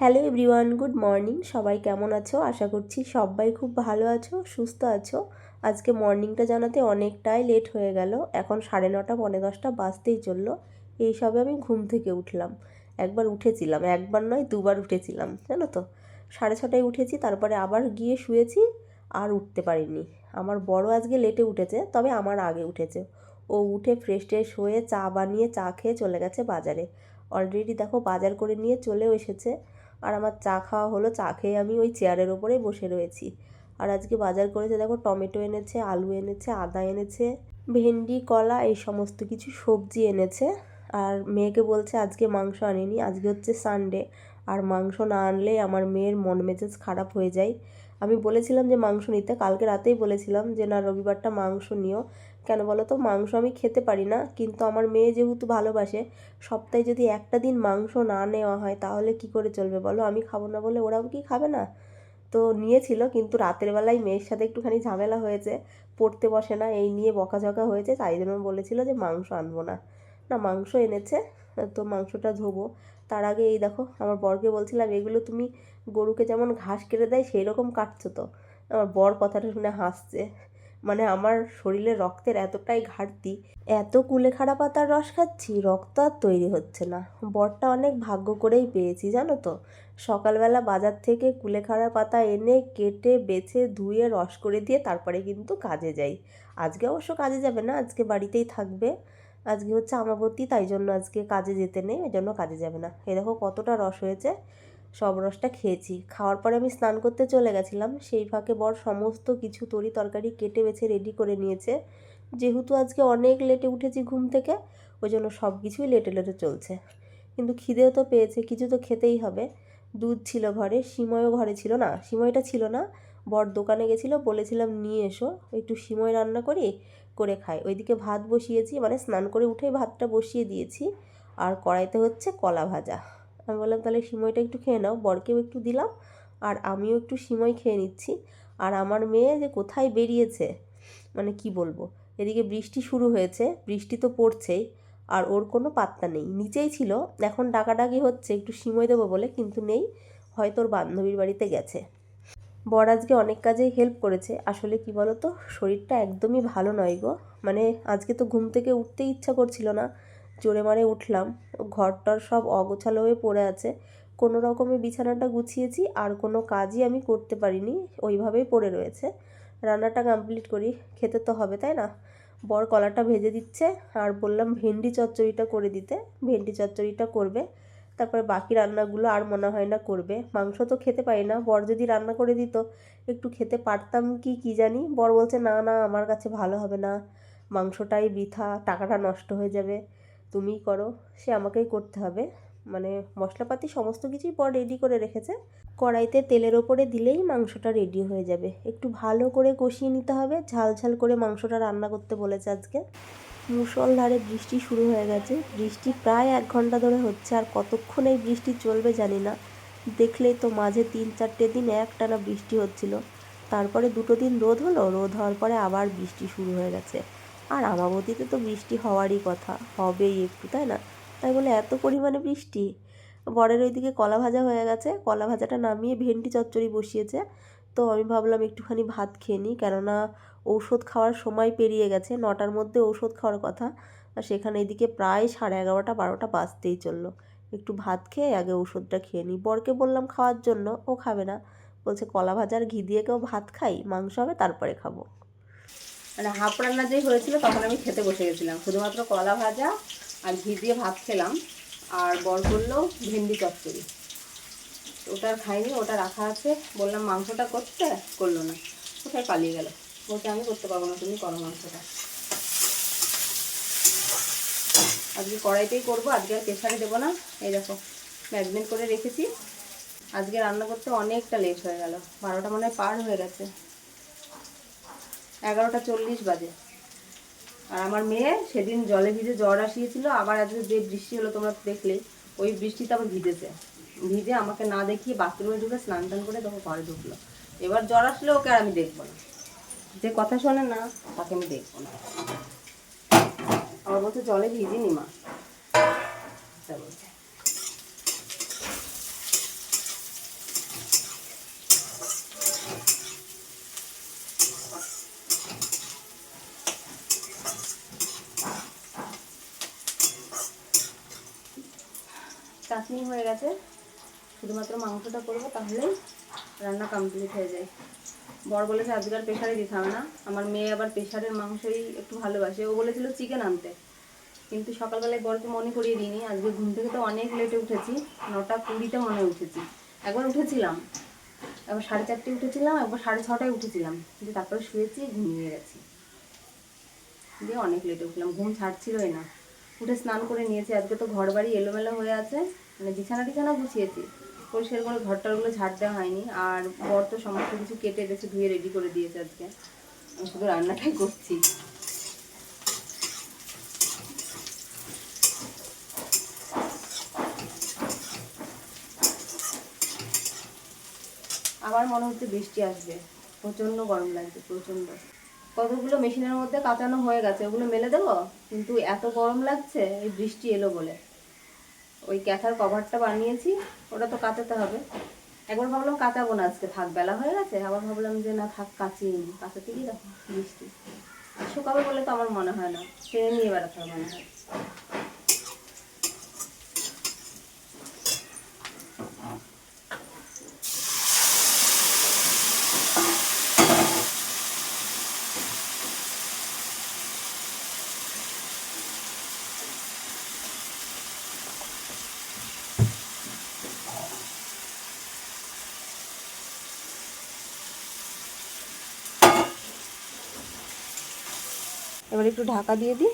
Hello everyone, good morning. সবাই কেমন আছো? আশা করছি সবাই খুব ভালো আছো, সুস্থ আছো। আজকে মর্নিংটা জানাতে অনেকটাই লেট হয়ে গেল। এখন সাড়ে নটা পনেরো দশটা বাজতেই চলল। এই সবে আমি ঘুম থেকে উঠলাম। একবার উঠেছিলাম, একবার নয়, দুবার উঠেছিলাম, জানো তো? সাড়ে ছটায় উঠেছি, তারপরে আবার গিয়ে শুয়েছি আর উঠতে পারিনি। আমার বড় আজকে লেটে উঠেছে, তবে আমার আগে উঠেছে। ও উঠে ফ্রেশ ট্রেশ হয়ে চা বানিয়ে চা খেয়ে চলে গেছে বাজারে। অলরেডি দেখো বাজার করে নিয়ে চলেও এসেছে। আর আমার চা খাওয়া হলো, চা খেয়ে আমি ওই চেয়ারের ওপরে বসে রয়েছি। আর আজকে বাজার করেছে, দেখো টমেটো এনেছে, আলু এনেছে, আদা এনেছে, ভেন্ডি, কলা, এই সমস্ত কিছু সবজি এনেছে। আর মেয়েকে বলছে, আজকে মাংস আনিনি, আজকে হচ্ছে সানডে আর মাংস না আনলে আমার মেয়ের মন মেজাজ খারাপ হয়ে যায়। আমি বলেছিলাম যে মাংস নিতে, কালকে রাতেই বলেছিলাম যে, না, রবিবারটা মাংস নিও। কেন বলো তো? মাংস আমি খেতে পারি না, কিন্তু আমার মেয়ে যেহেতু ভালোবাসে, সপ্তাহে যদি একটা দিন মাংস না নেওয়া হয় তাহলে কি করে চলবে বলো? আমি খাব না বলে ওরাও কি খাবে না? তো নিয়েছিল, কিন্তু রাতের বেলায় মেয়ের সাথে একটুখানি ঝামেলা হয়েছে, পড়তে বসে না, এই নিয়ে বকাঝকা হয়েছে, তাই জন্য বলেছিল যে মাংস আনব না। না, মাংস এনেছে, তো মাংসটা ধোবো। তার আগে এই দেখো, আমার বরকে বলছিলাম, এগুলো তুমি গরুকে যেমন ঘাস কেটে দেয় সেই রকম কাটছো তো। আমার বর কথাটা শুনে হাসছে। মানে আমার শরীরে রক্তের এতটাই ঘাটতি, এত কুলেখাড়া পাতার রস খাচ্ছি, রক্ত আর তৈরি হচ্ছে না। বরটা অনেক ভাগ্য করেই পেয়েছি, জানো তো? সকালবেলা বাজার থেকে কুলেখাড়া পাতা এনে কেটে, বেছে, ধুয়ে, রস করে দিয়ে তারপরে কিন্তু কাজে যাই। আজকে অবশ্য কাজে যাবে না, আজকে বাড়িতেই থাকবে। আজকে হচ্ছে আমাবতী, তাই জন্য আজকে কাজে যেতে নেই, ওই জন্য কাজে যাবে না। এই দেখো কতটা রস হয়েছে। সব রসটা খেয়েছি। খাওয়ার পরে আমি স্নান করতে চলে গেছিলাম। সেই ফাঁকে বর সমস্ত কিছু তরি তরকারি কেটে বেছে রেডি করে নিয়েছে। যেহেতু আজকে অনেক লেটে উঠেছি ঘুম থেকে, ওই জন্য সব কিছুই লেটে লেটে চলছে। কিন্তু খিদেও তো পেয়েছে, কিছু তো খেতেই হবে। দুধ ছিল ঘরে সিময়ও ঘরে ছিল না সিময়টা ছিল না। বর দোকানে গেছিল, বলেছিলাম নিয়ে এসো, একটু সিময় রান্না করি, করে খাই। ওইদিকে ভাত বসিয়েছি মানে স্নান করে উঠেই ভাতটা বসিয়ে দিয়েছি। আর কড়াইতে হচ্ছে কলা ভাজা। আমি বললাম, তাহলে সিমইটা একটু খেয়ে নাও। বরকেও একটু দিলাম আর আমিও একটু সিমই খেয়ে নিচ্ছি। আর আমার মেয়ে যে কোথায় বেরিয়েছে মানে কি বলব, এদিকে বৃষ্টি শুরু হয়েছে, বৃষ্টি তো পড়ছেই, আর ওর কোনো পাত্তা নেই। নিচেই ছিল, এখন ডাকাডাকি হচ্ছে, একটু সিমই দেবো বলে, কিন্তু নেই, হয়তো ওর বান্ধবীর বাড়িতে গেছে। বর আজকে অনেক কাজেই হেল্প করেছে। আসলে কি বলো তো শরীরটা একদমই ভালো নয় গো। মানে আজকে তো ঘুম থেকে উঠতে ইচ্ছা করছিল না। জোরে মারে উঠলাম। ঘরটার সব অগোছালো হয়ে পড়ে আছে। কোনো রকমে বিছানাটা গুছিয়েছি, আর কোনো কাজই আমি করতে পারিনি, ওইভাবেই পড়ে রয়েছে। রান্নাটা কমপ্লিট করি, খেতে তো হবে, তাই না? বর কলাটা ভেজে দিচ্ছে, আর বললাম ভেন্ডি চচ্চড়িটা করে দিতে, ভেন্ডি চচ্চড়িটা করবে। তারপরে বাকি রান্নাগুলো আর মনে হয় না করবে। মাংস তো খেতে পারি না, বর যদি রান্না করে দিত, একটু খেতে পারতাম কি কি জানি? বর বলছে, না না, আমার কাছে ভালো হবে না। মাংসটাই বৃথা, টাকাটা নষ্ট হয়ে যাবে। তুমিই করো, সে আমাকেই করতে হবে। মানে মশলাপাতি সমস্ত কিছুই পর রেডি করে রেখেছে। কড়াইতে তেলের ওপরে দিলেই মাংসটা রেডি হয়ে যাবে। একটু ভালো করে কষিয়ে নিতে হবে। ঝাল ঝাল করে মাংসটা রান্না করতে বলেছে আজকে। মুসলধারে বৃষ্টি শুরু হয়ে গেছে। বৃষ্টি প্রায় এক ঘণ্টা ধরে হচ্ছে, আর কতক্ষণ এই বৃষ্টি চলবে জানি না। দেখলেই তো মাঝে তিন চারটে দিন একটানা বৃষ্টি হচ্ছিল। তারপরে দুটো দিন রোদ হলো। রোদ হওয়ার পরে আবার বৃষ্টি শুরু হয়ে গেছে। আর আমাবতীতে তো বৃষ্টি হওয়ারই কথা, হবেই একটু, তাই না? তাই বলে এত পরিমাণে বৃষ্টি? বরের ওইদিকে কলা ভাজা হয়ে গেছে, কলা ভাজাটা নামিয়ে ভেন্ডি চচ্চড়ি বসিয়েছে। তো আমি ভাবলাম একটুখানি ভাত খেয়ে নিই, কেননা ঔষধ খাওয়ার সময় পেরিয়ে গেছে, নটার মধ্যে ঔষধ খাওয়ার কথা। আর সেখানে এদিকে প্রায় সাড়ে এগারোটা, বারোটা বাজতেই চলল। একটু ভাত খেয়ে আগে ওষুধটা খেয়ে নিই। বরকে বললাম খাওয়ার জন্য, ও খাবে না। বলছে, কলা ভাজার ঘি দিয়ে কেউ ভাত খাই, মাংস হবে, তারপরে খাব। মানে হাফ রান্না যেই হয়েছিল তখন আমি খেতে বসে গেছিলাম। শুধুমাত্র কলা ভাজা আর ঘি দিয়ে ভাত খেলাম আর বর করল ভেন্ডি চচ্চড়ি। ওটা আর খাইনি, ওটা রাখা আছে। বললাম মাংসটা করতে? করল না। কোথায় পালিয়ে গেল? বলতে আমি করতে পারব না, তুমি করো মাংসটা। আজকে কড়াইতেই করব, আজকে আর প্রেশারে দেবো না। এই দেখো ম্যাগনেট করে রেখেছি। আজকে রান্না করতে অনেকটা লেট হয়ে গেল। বারোটা মনে হয় পার হয়ে গেছে। এগারোটা চল্লিশ বাজে। আর আমার মেয়ে সেদিন জলে ভিজে জ্বর আসিয়েছিল, আবার আজকে যে বৃষ্টি হলো তোমরা দেখলে, ওই বৃষ্টিতে আবার ভিজেছে। ভিজে আমাকে না দেখিয়ে বাথরুমে ঢুকে স্নান টান করে তখন ঘরে ঢুকলো। এবার জ্বর আসলে ওকে আর আমি দেখব না। যে কথা শোনে না, তাকে আমি দেখব না। আমার বলছে, জলে ভিজিনি মা। বলছে। চাটনি হয়ে গেছে। শুধুমাত্র মাংসটা করব তাহলেই রান্না কমপ্লিট হয়ে যায়। বর বলেছে, আজকাল প্রেশারে দিতে হবে না। আমার মেয়ে আবার প্রেশারের মাংসই একটু ভালোবাসে। ও বলেছিল চিকেন আনতে। কিন্তু সকালবেলায় বরকে মনে করিয়ে দিইনি। আজকে ঘুম থেকে তো অনেক লেটে উঠেছি। নটা কুড়িতে মনে উঠেছি। একবার উঠেছিলাম। একবার সাড়ে চারটে উঠেছিলাম, একবার সাড়ে ছটায় উঠেছিলাম। দিয়ে তারপরে শুয়েছি, ঘুমিয়ে গেছি। দিয়ে অনেক লেটে উঠলাম। ঘুম ছাড়ছিলই না। উঠে স্নান করে নিয়েছি। আজকে তো ঘর বাড়ি এলোমেলো হয়ে আছে। মানে বিছানা টিছানা গুছিয়েছি। পরিষ্কার করে ঘরটারগুলো ঝাড় দেওয়া হয়নি। আর বর তো সমস্ত কিছু কেটে বেছে ধুয়ে রেডি করে দিয়েছে আজকে। আমি শুধু রান্নাটাই করছি। আবার মনে হচ্ছে বৃষ্টি আসবে। প্রচণ্ড গরম লাগছে, প্রচণ্ড। কতগুলো মেশিনের মধ্যে কাঁচানো হয়ে গেছে? ওগুলো মেলে দেবো? কিন্তু এত গরম লাগছে, এই বৃষ্টি এলো বলে। ওই ক্যাথার কভারটা বানিয়েছি, ওটা তো কাচাতে হবে। একবার ভাবলাম কাটাবো না আজকে, থাক, বেলা হয়ে গেছে, আবার ভাবলাম যে না থাক কাচিয়ে নি কাঁচাতে গিয়ে দেখো বৃষ্টি শুকাবে বলে তো আমার মনে হয় না। টেনে নিয়ে বেড়াতে হবে মনে হয়। এবার একটু ঢাকা দিয়ে দিই।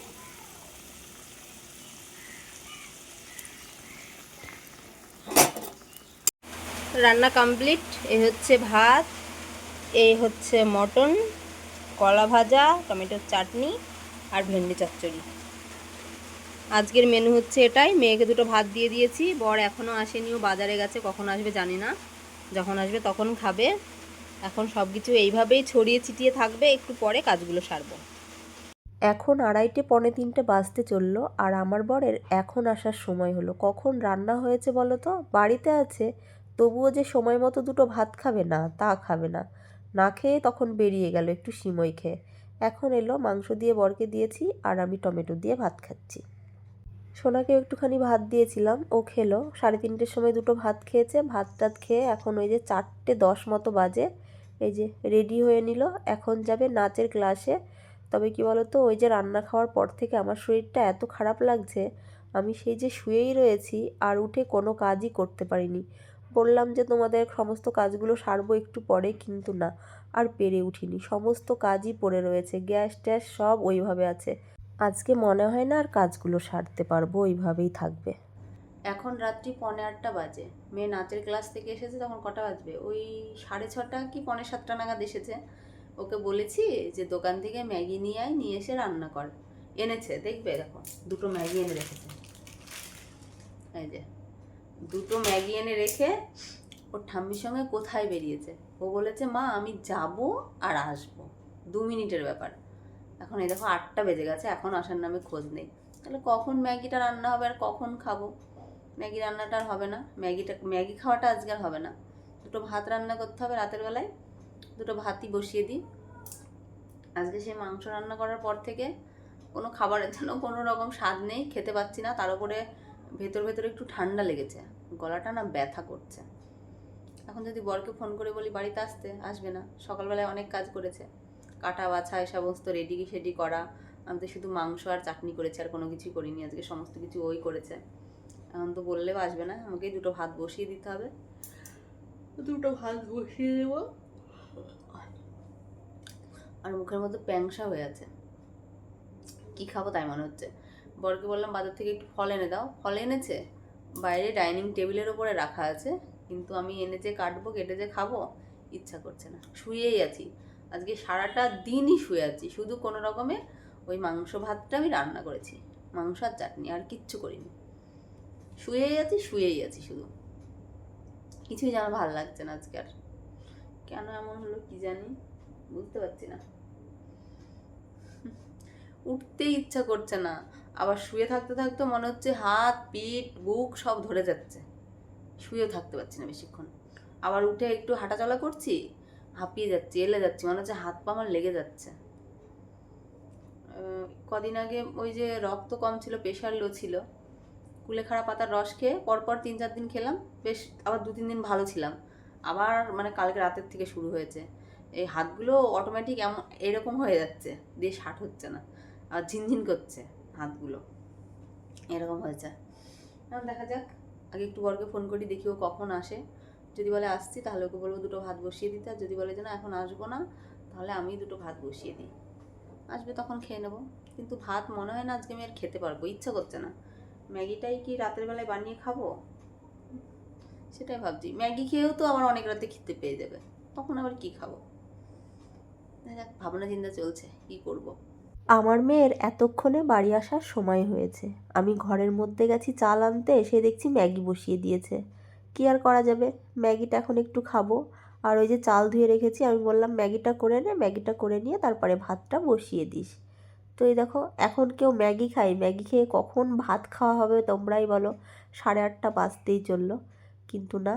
রান্না কমপ্লিট এ হচ্ছে ভাত এই হচ্ছে মটন, কলা ভাজা, টমেটোর চাটনি আর ভেন্ডি চচ্চড়ি। আজকের মেনু হচ্ছে এটাই। মেয়েকে দুটো ভাত দিয়ে দিয়েছি। বর এখনও আসেনি, ও বাজারে গেছে, কখন আসবে জানি না। যখন আসবে তখন খাবে। এখন সব কিছু এইভাবেই ছড়িয়ে ছিটিয়ে থাকবে, একটু পরে কাজগুলো সারবো। এখন আড়াইটে পৌনে তিনটে বাজতে চলল আর আমার বরের এখন আসার সময় হলো। কখন রান্না হয়েছে বলো তো? বাড়িতে আছে, তবুও যে সময় মতো দুটো ভাত খাবে না, তা খাবে না। না খেয়ে তখন বেরিয়ে গেল একটু সিমই খেয়ে। এখন এলো, মাংস দিয়ে বরকে দিয়েছি আর আমি টমেটো দিয়ে ভাত খাচ্ছি। সোনাকে একটুখানি ভাত দিয়েছিলাম, ও খেলো। সাড়ে তিনটের সময় দুটো ভাত খেয়েছে, ভাত টাত খেয়ে এখন ওই যে চারটে দশ মতো বাজে। এই যে রেডি হয়ে নিল, এখন যাবে নাচের ক্লাসে। তবে কি বলতো, ওই যে রান্না খাওয়ার পর থেকে আমার শরীরটা এত খারাপ লাগছে, আমি সেই যে শুয়েই রয়েছি আর উঠে কোনো কাজই করতে পারিনি। বললাম যে তোমাদের সমস্ত কাজগুলো সারবো একটু পরে, কিন্তু না, আর পেরে উঠিনি। সমস্ত কাজই পড়ে রয়েছে, গ্যাস ট্যাস সব ওইভাবে আছে। আজকে মনে হয় না আর কাজগুলো সারতে পারব, ওইভাবেই থাকবে। এখন রাত্রি পনে আটটা বাজে। মেয়ে নাচের ক্লাস থেকে এসেছে, তখন কটা বাজবে? ওই সাড়ে ছটা কি, পৌনে সাতটা নাগাদ এসেছে। ওকে বলেছি যে দোকান থেকে ম্যাগি নিয়ে আয়, নিয়ে এসে রান্না কর। এনেছে, দেখবে দেখো দুটো ম্যাগি এনে রেখেছে। এই যে, দুটো ম্যাগি এনে রেখে ওর ঠাম্মির সঙ্গে কোথায় বেরিয়েছে? ও বলেছে, মা, আমি যাব আর আসব। দু মিনিটের ব্যাপার। এখন এই দেখো আটটা বেজে গেছে, এখন আসার নামে খোঁজ নেই। তাহলে কখন ম্যাগিটা রান্না হবে আর কখন খাব? ম্যাগি রান্নাটা আর হবে না। ম্যাগিটা, ম্যাগি খাওয়াটা আজকে আর হবে না। দুটো ভাত রান্না করতে হবে রাতের বেলায়। দুটো ভাতই বসিয়ে দিই। আজকে সেই মাংস রান্না করার পর থেকে কোনো খাবারের জন্য কোনো রকম স্বাদ নেই, খেতে পাচ্ছি না। তার উপরে ভেতর ভেতর একটু ঠান্ডা লেগেছে। গলাটা না ব্যথা করছে। এখন যদি বরকে ফোন করে বলি, বাড়িতে আসতে? আসবে না। সকালবেলায় অনেক কাজ করেছে। কাটা, বাছা এই সমস্ত রেডি সেডি করা। আমি তো শুধু মাংস আর চাটনি করেছি আর কোনো কিছুই করিনি। আজকে সমস্ত কিছু ওই করেছে। এখন তো বললেও আসবে না। আমাকে দুটো ভাত বসিয়ে দিতে হবে। দুটো ভাত বসিয়ে দেবো। আর মুখের মধ্যে প্যাংসা হয়ে আছে। কি খাব তাই মনে হচ্ছে? বরকে বললাম, বাজার থেকে একটু ফল এনে দাও। ফল এনেছে? বাইরে ডাইনিং টেবিলের ওপরে রাখা আছে, কিন্তু আমি এনে যে কাটবো, কেটে যে খাব, ইচ্ছা করছে না। শুয়েই আছি। আজকে সারাটা দিনই শুয়ে আছি। শুধু কোনো রকমে ওই মাংস ভাতটা আমি রান্না করেছি। মাংস আর চাটনি, আর কিচ্ছু করিনি। শুয়েই আছি শুয়েই আছি শুধু। কিছুই যেন ভালো লাগছে না আজকে আর। কেন এমন হলো কি জানি, বুঝতে পারছি না। উঠতেই ইচ্ছা করছে না। আবার শুয়ে থাকতে থাকতে মনে হচ্ছে হাত, পিঠ, বুক সব ধরে যাচ্ছে। শুয়েও থাকতে পারছি না বেশিক্ষণ। আবার উঠে একটু হাঁটাচলা করছি, হাঁপিয়ে যাচ্ছি, এলে যাচ্ছি, মনে হচ্ছে হাত পা আমার লেগে যাচ্ছে। কদিন আগে ওই যে রক্ত কম ছিল প্রেশার লো ছিল কুলেখাড়া পাতার রস খেয়ে পরপর তিন চার দিন খেলাম, বেশ আবার দু তিন দিন ভালো ছিলাম। আবার মানে কালকে রাতের থেকে শুরু হয়েছে। এই হাতগুলো অটোমেটিক এমন, এরকম হয়ে যাচ্ছে, দিয়ে ষাট হচ্ছে না। আর ঝিনঝিন করছে হাতগুলো। এরকম হয়েছে। এখন দেখা যাক, আগে একটু বরকে ফোন করি, দেখি ও কখন আসে। যদি বলে আসছি, তাহলে ওকে বলব দুটো ভাত বসিয়ে দিতে। আর যদি বলে যে না, এখন আসব না, তাহলে আমি দুটো ভাত বসিয়ে দিই। আসবে তখন খেয়ে নেব। কিন্তু ভাত মনে হয় না আজকে আমি আর খেতে পারব, ইচ্ছা করছে না। ম্যাগিটাই কি রাতের বেলায় বানিয়ে খাব? সেটাই ভাবছি। ম্যাগি খেয়েও তো আমার অনেক রাতে খেতে পেয়ে যাবে। তখন আবার কি খাব? দেখা যাক ভাবনা চিন্তা চলছে, কি করব। আমার মেয়ের এতক্ষণে বাড়ি আসার সময় হয়েছে। আমি ঘরের মধ্যে গেছি চাল আনতে, এসে দেখছি ম্যাগি বসিয়ে দিয়েছে। কি আর করা যাবে? ম্যাগিটা এখন একটু খাব। আর ওই যে চাল ধুয়ে রেখেছি, আমি বললাম, ম্যাগিটা করে নে, ম্যাগিটা করে নিয়ে তারপরে ভাতটা বসিয়ে দিস। তো এই দেখো, এখন কেউ ম্যাগি খায়। ম্যাগি খেয়ে কখন ভাত খাওয়া হবে তোমরাই বলো। সাড়ে আটটা বাজতেই চলল। কিন্তু না,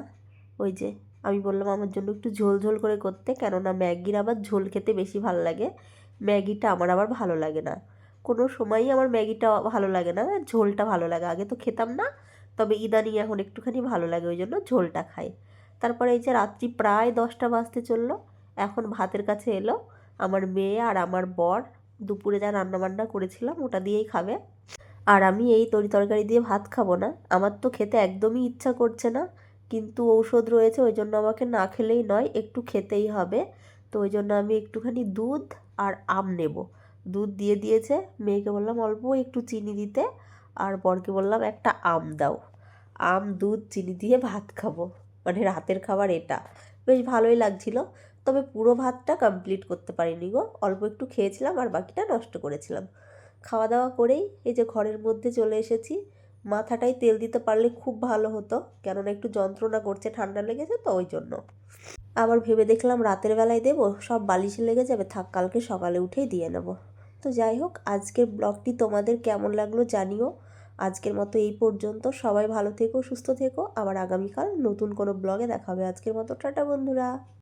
ওই যে আমি বললাম, আমার জন্য একটু ঝোল ঝোল করে করতে। কেননা ম্যাগির আবার ঝোল খেতে বেশি ভালো লাগে। ম্যাগিটা আমার আবার ভালো লাগে না। কোনো সময়ই আমার ম্যাগিটা ভালো লাগে না, ঝোলটা ভালো লাগে। আগে তো খেতাম না, তবে ইদানিং এখন একটুখানি ভালো লাগে ওই জন্য ঝোলটা খাই। তারপরে এই যে রাত্রি প্রায় দশটা বাজতে চলল, এখন ভাতের কাছে এলো। আমার মেয়ে আর আমার বর দুপুরে যা রান্নাবান্না করেছিলাম ওটা দিয়েই খাবে। আর আমি এই তরি তরকারি দিয়ে ভাত খাব না, আমার তো খেতে একদমই ইচ্ছা করছে না, কিন্তু ঔষধ রয়েছে ওই জন্য আমাকে না খেলেই নয়, একটু খেতেই হবে। তো ওই জন্য আমি একটুখানি দুধ আর আম নেব। দুধ দিয়ে দিয়েছে, মেয়েকে বললাম অল্প একটু চিনি দিতে, আর বরকে বললাম একটা আম দাও। আম, দুধ, চিনি দিয়ে ভাত খাব। মানে রাতের খাবার এটা। বেশ ভালোই লাগছিল, তবে পুরো ভাতটা কমপ্লিট করতে পারিনি গো। অল্প একটু খেয়েছিলাম আর বাকিটা নষ্ট করেছিলাম। খাওয়া দাওয়া করেই এই যে ঘরের মধ্যে চলে এসেছি। মাথাটায় তেল দিতে পারলে খুব ভালো হতো, কেননা একটু যন্ত্রণা করছে, ঠান্ডা লেগেছে তো ওই জন্য। আবার ভেবে দেখলাম রাতের বেলায় দেবো, সব বালিশে লেগে যাবে, থাক কালকে সকালে উঠেই দিয়ে নেব। তো যাই হোক, আজকের ব্লগটি তোমাদের কেমন লাগল জানিও। আজকের মতো এই পর্যন্ত, সবাই ভালো থেকো, সুস্থ থেকো। আবার আগামীকাল নতুন কোনো ব্লগে দেখা হবে আজকের মতো টাটা বন্ধুরা।